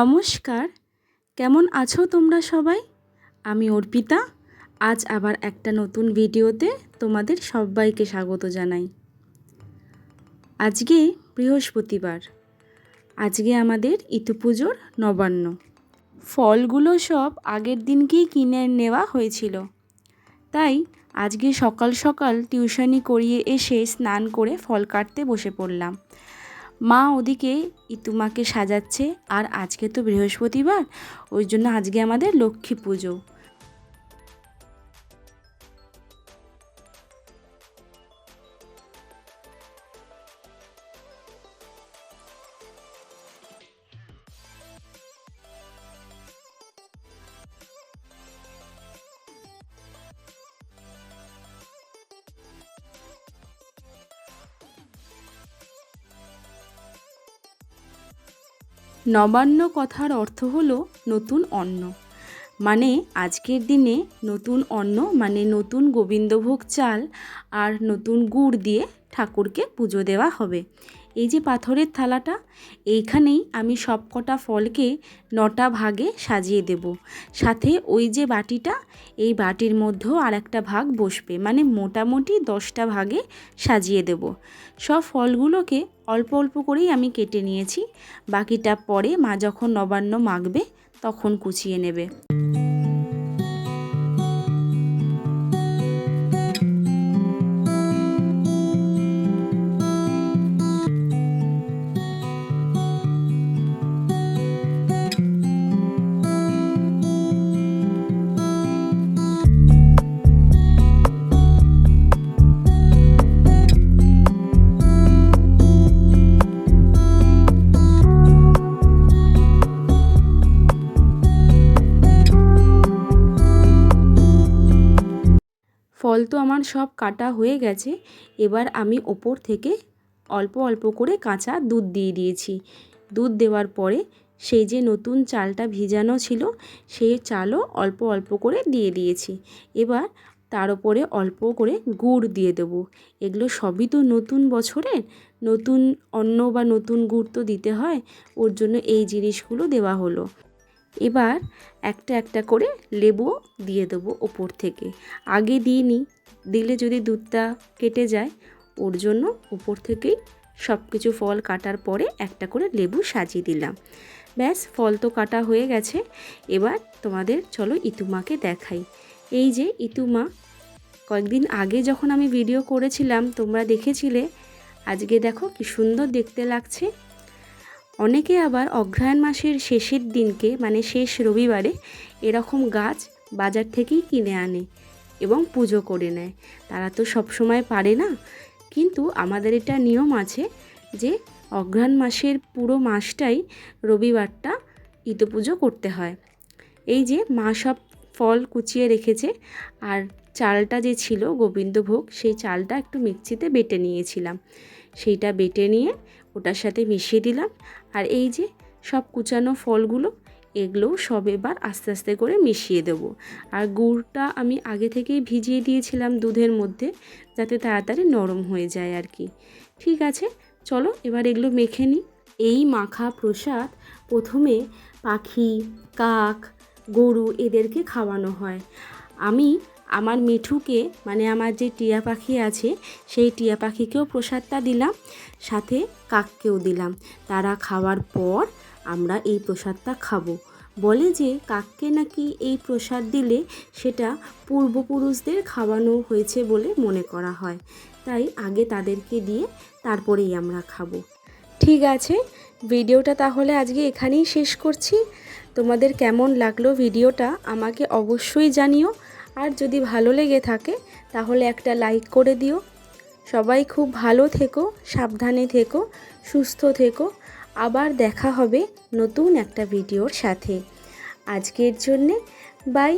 নমস্কার। কেমন আছো তোমরা সবাই? আমি অর্পিতা। আজ আবার একটা নতুন ভিডিওতে তোমাদের সবাইকে স্বাগত জানাই। আজকে বৃহস্পতিবার। আজকে আমাদের ইতু পুজোর নবান্ন। ফলগুলো সব আগের দিনকেই কিনে নেওয়া হয়েছিল। তাই আজকে সকাল সকাল টিউশনি করিয়ে এসে স্নান করে ফল কাটতে বসে পড়লাম। মা ওদিকে ইতুমাকে সাজাচ্ছে আর আজকে তো বৃহস্পতিবার ওই জন্য আজকে আমাদের লক্ষ্মী পুজো। নবান্ন কথার অর্থ হলো নতুন অন্ন। মানে আজকের দিনে নতুন অন্ন মানে নতুন গোবিন্দভোগ চাল আর নতুন গুড় দিয়ে ঠাকুরকে পুজো দেওয়া হবে। এই যে পাথরের থালাটা, এইখানেই আমি সব কটা ফলকে নটা ভাগে সাজিয়ে দেব। সাথে ওই যে বাটিটা, এই বাটির মধ্যেও আর একটা ভাগ বসবে মানে মোটামুটি দশটা ভাগে সাজিয়ে দেব। সব ফলগুলোকে অল্প অল্প করেই আমি কেটে নিয়েছি, বাকিটা পরে মা যখন নবান্ন মাখবে, তখন কুচিয়ে নেবে। ফল তো আমার সব কাটা হয়ে গেছে। এবার আমি ওপর থেকে অল্প অল্প করে কাঁচা দুধ দিয়ে দিয়েছি। দুধ দেওয়ার পরে সেই যে নতুন চালটা ভিজানো ছিল, সেই চালও অল্প অল্প করে দিয়ে দিয়েছি। এবার তার উপরে অল্প করে গুড় দিয়ে দেবো। এগুলো সবই তো নতুন বছরের, নতুন অন্ন বা নতুন গুড় তো দিতে হয়, ওর জন্য এই জিনিসগুলো দেওয়া হলো। এবার একটা একটা করে লেবু দিয়ে দেবো ওপর থেকে। আগে দিইনি দিলে যদি দুধটা কেটে যায়, ওর জন্য উপর থেকেই সব কিছু ফল কাটার পরে একটা করে লেবু সাজিয়ে দিলাম। ব্যাস, ফল তো কাটা হয়ে গেছে। এবার তোমাদের চলো ইতুমাকে দেখাই। এই যে ইতুমা, কয়েকদিন আগে যখন আমি ভিডিও করেছিলাম, তোমরা দেখেছিলে। আজকে দেখো কি সুন্দর দেখতে লাগছে। অনেকে আবার অগ্রহায়ণ মাসের শেষের দিনকে মানে শেষ রবিবারে, এরকম গাছ বাজার থেকেই কিনে আনে এবং পুজো করে নেয়। তারা তো সব সময় পারে না। কিন্তু আমাদের এটা নিয়ম আছে যে অঘ্রাণ মাসের পুরো মাসটাই রবিবারটা ইতো পুজো করতে হয়। এই যে মা সব ফল কুচিয়ে রেখেছে আর চালটা যে ছিল গোবিন্দভোগ, সেই চালটা একটু মিক্সিতে বেটে নিয়েছিলাম। সেইটা বেটে নিয়ে ওটার সাথে মিশিয়ে দিলাম। আর এই যে সব কুচানো ফলগুলো, এগুলোও সব এবার আস্তে আস্তে করে মিশিয়ে দেবো। আর গুড়টা আমি আগে থেকেই ভিজিয়ে দিয়েছিলাম দুধের মধ্যে, যাতে তাড়াতাড়ি নরম হয়ে যায় আর কি। ঠিক আছে, চলো এবার এগুলো মেখে নিই। এই মাখা প্রসাদ প্রথমে পাখি, কাক, গরু এদেরকে খাওয়ানো হয়। আমি আমার মিঠুকে মানে আমার যে টিয়া পাখি আছে, সেই টিয়া পাখিকেও প্রসাদটা দিলাম, সাথে কাককেও দিলাম। তারা খাওয়ার পর আমরা এই প্রসাদটা খাব। বলে যে, কাককে নাকি এই প্রসাদ দিলে সেটা পূর্বপুরুষদের খাওয়ানো হয়েছে বলে মনে করা হয়। তাই আগে তাদেরকে দিয়ে তারপরেই আমরা খাব। ঠিক আছে, ভিডিওটা তাহলে আজকে এখানেই শেষ করছি। তোমাদের কেমন লাগল ভিডিওটা আমাকে অবশ্যই জানিও। আর যদি ভালো লেগে থাকে, তাহলে একটা লাইক করে দিও। সবাই খুব ভালো থেকো, সাবধানে থেকো, সুস্থ থেকো। আবার দেখা হবে নতুন একটা ভিডিওর সাথে। আজকের জন্যে বাই